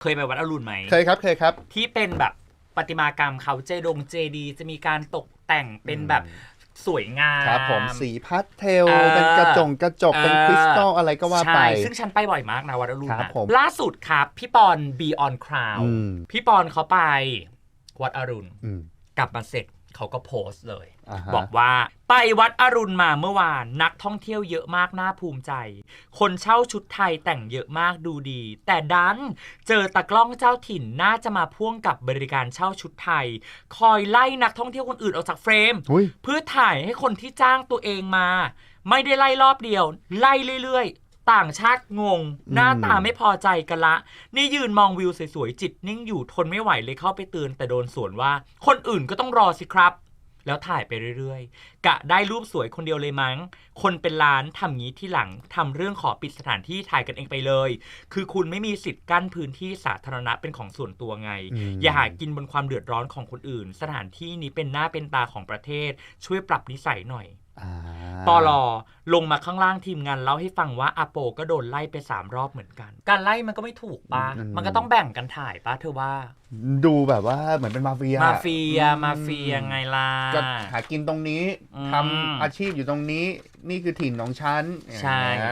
เคยไปวัดอรุณไหมเคยครับเคยครับ ที่เป็นแบบประติมากรรมเขาเจดงเจดี จะมีการตกแต่งเป็นแบบสวยงามครับผมสีพาสเทลเออเป็นกระจงกระจกเป็นเออคริสตัลอะไรก็ว่าไปใช่ซึ่งฉันไปบ่อยมากนะวัดอรุณครับนะผมล่าสุดครับ พี่ปอน Beyond Crowd อืมพี่ปอนเขาไปวัดอรุณอืมกลับมาเสร็จ เขาก็โพสต์เลยอ่าฮะบอกว่าไปวัดอรุณมาเมื่อวานนักท่องเที่ยวเยอะมากน่าภูมิใจ คนเช่าชุดไทยแต่งเยอะมากดูดี แต่ดันเจอตากล้องเจ้าถิ่นน่าจะมาพ่วงกับบริการเช่าชุดไทย คอยไล่นักท่องเที่ยวคนอื่นออกจากเฟรมอุ้ยเพื่อถ่ายให้คนที่จ้างตัวเองมา ไม่ได้ไล่รอบเดียว ไล่เรื่อยๆ ต่างชาติงง หน้าตาไม่พอใจกันละ นี่ยืนมองวิวสวยๆจิตนิ่งอยู่ทนไม่ไหวเลยเข้าไปเตือนแต่โดนสวนว่า คนอื่นก็ต้องรอสิครับ แล้วถ่ายไปเรื่อยๆ กะได้รูปสวยคนเดียวเลยมั้ง คนเป็นล้านทำงี้ที่หลังทำเรื่องขอปิดสถานที่ถ่ายกันเองไปเลย คือคุณไม่มีสิทธิ์กั้นพื้นที่สาธารณะเป็นของส่วนตัวไงอืมอย่าหากินบนความเดือดร้อนของคนอื่น สถานที่นี้เป็นหน้าเป็นตาของประเทศ ช่วยปรับนิสัยหน่อยอ่า ปอลอลงมาข้างล่างทีมงานเล่าให้ฟังว่าอาโปก็โดนไล่ไปสามรอบเหมือนกัน การไล่มันก็ไม่ถูกปะมันก็ต้องแบ่งกันถ่ายปะเธอว่า ดูแบบว่าเหมือนเป็นมาเฟีย มาเฟียอืมาเฟียไงล่ะก็หากินตรงนี้อืมทำอาชีพอยู่ตรงนี้ นี่คือถิ่นของฉันใช่อย่างเงี้ย